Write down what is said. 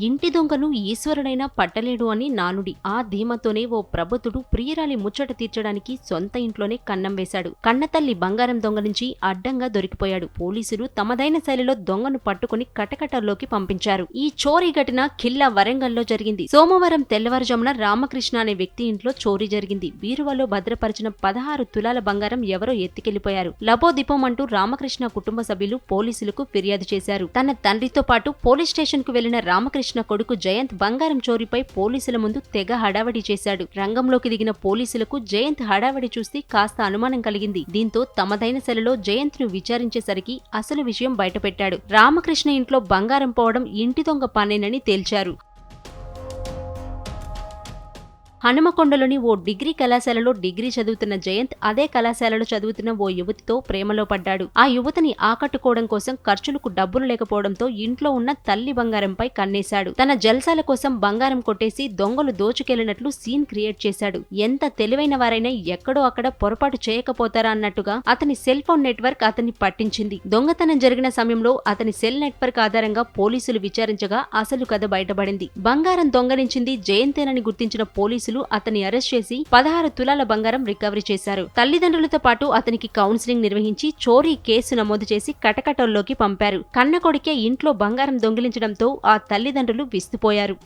ఇంటి దొంగను ఈశ్వరుడైనా పట్టలేడు అని నానుడి. ఆ ధీమతోనే ఓ ప్రభుతుడు ప్రియురాలి ముచ్చట తీర్చడానికి సొంత ఇంట్లోనే కన్నం వేశాడు. కన్నతల్లి బంగారం దొంగ నుంచి అడ్డంగా దొరికిపోయాడు. పోలీసులు తమదైన శైలిలో దొంగను పట్టుకుని కటకటల్లోకి పంపించారు. ఈ చోరీ ఘటన ఖిల్లా వరంగల్లో జరిగింది. సోమవారం తెల్లవారుజామున రామకృష్ణ అనే వ్యక్తి ఇంట్లో చోరీ జరిగింది. బీరువాలో భద్రపరిచిన పదహారు తులాల బంగారం ఎవరో ఎత్తికెళ్ళిపోయారు. లబోదిపం అంటూ రామకృష్ణ కుటుంబ సభ్యులు పోలీసులకు ఫిర్యాదు చేశారు. తన తండ్రితో పాటు పోలీస్ స్టేషన్కు వెళ్ళిన రామకృష్ణ కొడుకు జయంత్ బంగారం చోరీపై పోలీసుల ముందు తెగ హడావడి చేశాడు. రంగంలోకి దిగిన పోలీసులకు జయంత్ హడావడి చూసి కాస్త అనుమానం కలిగింది. దీంతో తమదైన శైలిలో జయంత్ను విచారించేసరికి అసలు విషయం బయటపెట్టాడు. రామకృష్ణ ఇంట్లో బంగారం పోవడం ఇంటి దొంగ పనేనని తేల్చారు. హనుమకొండలోని ఓ డిగ్రీ కళాశాలలో డిగ్రీ చదువుతున్న జయంత్ అదే కళాశాలలో చదువుతున్న ఓ యువతితో ప్రేమలో పడ్డాడు. ఆ యువతిని ఆకట్టుకోవడం కోసం ఖర్చులకు డబ్బులు లేకపోవడంతో ఇంట్లో ఉన్న తల్లి బంగారంపై కన్నేశాడు. తన జల్సాల కోసం బంగారం కొట్టేసి దొంగలు దోచుకెళ్ళినట్లు సీన్ క్రియేట్ చేశాడు. ఎంత తెలివైన వారైనా ఎక్కడో అక్కడ పొరపాటు చేయకపోతారా అన్నట్టుగా అతని సెల్ ఫోన్ నెట్వర్క్ అతన్ని పట్టించింది. దొంగతనం జరిగిన సమయంలో అతని సెల్ నెట్వర్క్ ఆధారంగా పోలీసులు విచారించగా అసలు కథ బయటపడింది. బంగారం దొంగలించింది జయంతేనని గుర్తించిన పోలీసులు పోలీసులు అతన్ని అరెస్ట్ చేసి పదహారు తులాల బంగారం రికవరీ చేశారు. తల్లిదండ్రులతో పాటు అతనికి కౌన్సిలింగ్ నిర్వహించి చోరీ కేసు నమోదు చేసి కటకటల్లోకి పంపారు. కన్న కొడుకే ఇంట్లో బంగారం దొంగిలించడంతో ఆ తల్లిదండ్రులు విస్తుపోయారు.